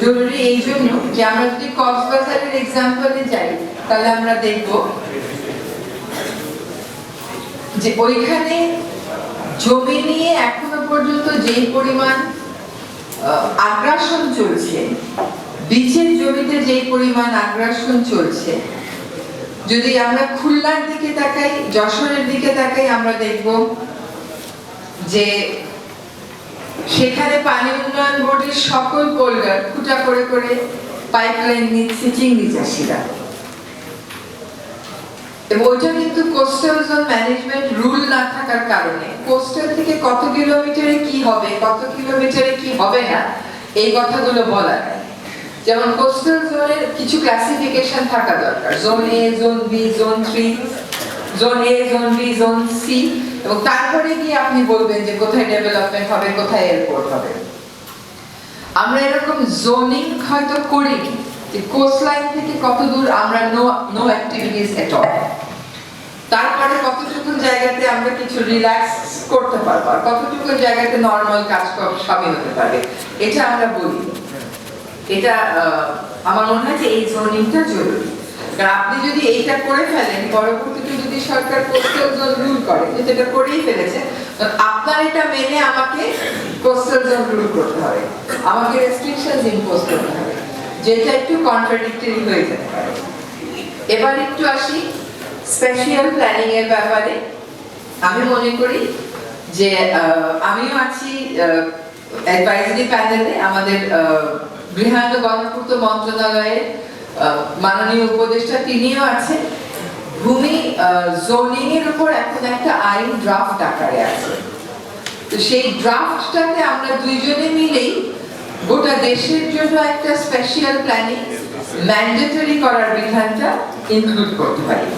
জরুরি এই জন্য যে আমরা যদি কক্সবাজারের এক্সাম্পলে যাই, তাহলে আমরা দেখব যে ওইখানে জমি নিয়ে এখনও পর্যন্ত যেই পরিমাণ আগ্রাসন চলছে বিচের জমিতে যেই পরিমাণ আগ্রাসন চলছে, যদি আমরা খুলনার দিকে তাকাই, যশোরের দিকে তাকাই, আমরা দেখব যে সেখানে উন্নয়ন বোর্ডের সকল পোল্ডার খুঁটা করে করে পাইপলাইন নিচ্ছে চিংড়ি চাষিরা ওইটা কিন্তু কোস্টাল জোন ম্যানেজমেন্ট রুল না থাকার কারণে কোস্টাল থেকে কত কিলোমিটারে কি হবে, কত কিলোমিটারে কি হবে না, এই কথাগুলো বলা নাই। যেমন কোস্টাল জোনের কিছু ক্লাসিফিকেশন থাকা দরকার। Zone A zone B zone three zone A zone B zone C এবং তারপরে গিয়ে আপনি বলবেন যে কোথায় ডেভেলপমেন্ট হবে, কোথায় এয়ারপোর্ট হবে। আমরা এরকম জোনিং হয়তো করিনি, যে কোস্টলাইন থেকে কত দূর আমরা no no activities at all তারপরে কতটুকু জায়গাতে আমরা কিছু রিল্যাক্স করতে পারব, আর কতটুকু জায়গাতে নর্মাল কাজ কর- সবই হতে পারবে, এটা আমরা বলি। এটা আমার মনে হয় যে এই জোনিংটা জরুরি। কারণ আপনি যদি এইটা করে ফেলেন, পরবর্তীতে যদি সরকার কোস্টাল জোন করে, কিন্তু এটা করেই ফেলেছে। আপনার এটা মেনে আমাকে কোস্টাল জোন রুল করতে হবে। আমাকে রেস্ট্রিকশনস ইম্পোজ করতে হবে, যেটা একটু কন্ট্রাডিক্টরি হয়ে যেতে পারে। এবার একটু আসি স্পেশাল প্ল্যানিং এর ব্যাপারে। আমি মনে করি যে আমিও আছি অ্যাডভাইজারি প্যানেলে আমাদের গৃহায়ণ গণপূর্ত মন্ত্রণালয়ের মাননীয় উপদেষ্টা তিনিও আছেন। জোনিং এর উপর এখন একটা আইন ড্রাফট আকারে আছে। তো সেই ড্রাফটটাতে আমরা দুইজনে মিলেই গোটা দেশের জন্য একটা স্পেশাল প্ল্যানিং ম্যান্ডেটরি করার বিধানটা ইনক্লুড করতে পারি।